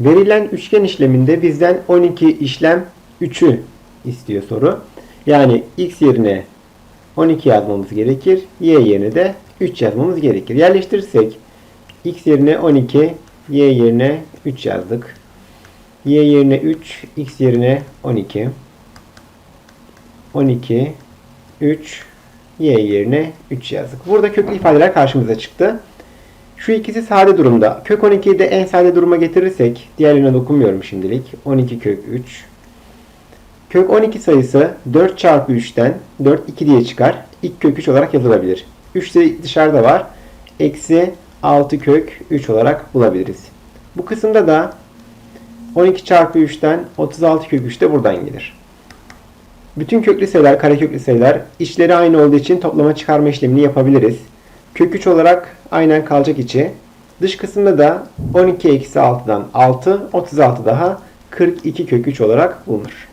Verilen üçgen işleminde bizden 12 işlem 3'ü istiyor soru. Yani x yerine 12 yazmamız gerekir. Y yerine de 3 yazmamız gerekir. Yerleştirirsek x yerine 12, y yerine 3 yazdık. y yerine 3, x yerine 12. 12, 3, y yerine 3 yazdık. Burada köklü ifadeler karşımıza çıktı. Şu ikisi sade durumda. Kök 12'yi de en sade duruma getirirsek, diğerlerine dokunmuyorum şimdilik. 12 kök 3. Kök 12 sayısı 4 çarpı 3'ten 4 2 diye çıkar. İlk kök 3 olarak yazılabilir. 3 de dışarıda var. Eksi 6 kök 3 olarak bulabiliriz. Bu kısımda da 12 çarpı 3'ten 36 kök 3 de buradan gelir. Bütün köklü sayılar, kareköklü sayılar içleri aynı olduğu için toplama çıkarma işlemini yapabiliriz. Kök 3 olarak aynen kalacak içi. Dış kısımda da 12 eksi 6'dan 6, 36 daha 42 kök 3 olarak bulunur.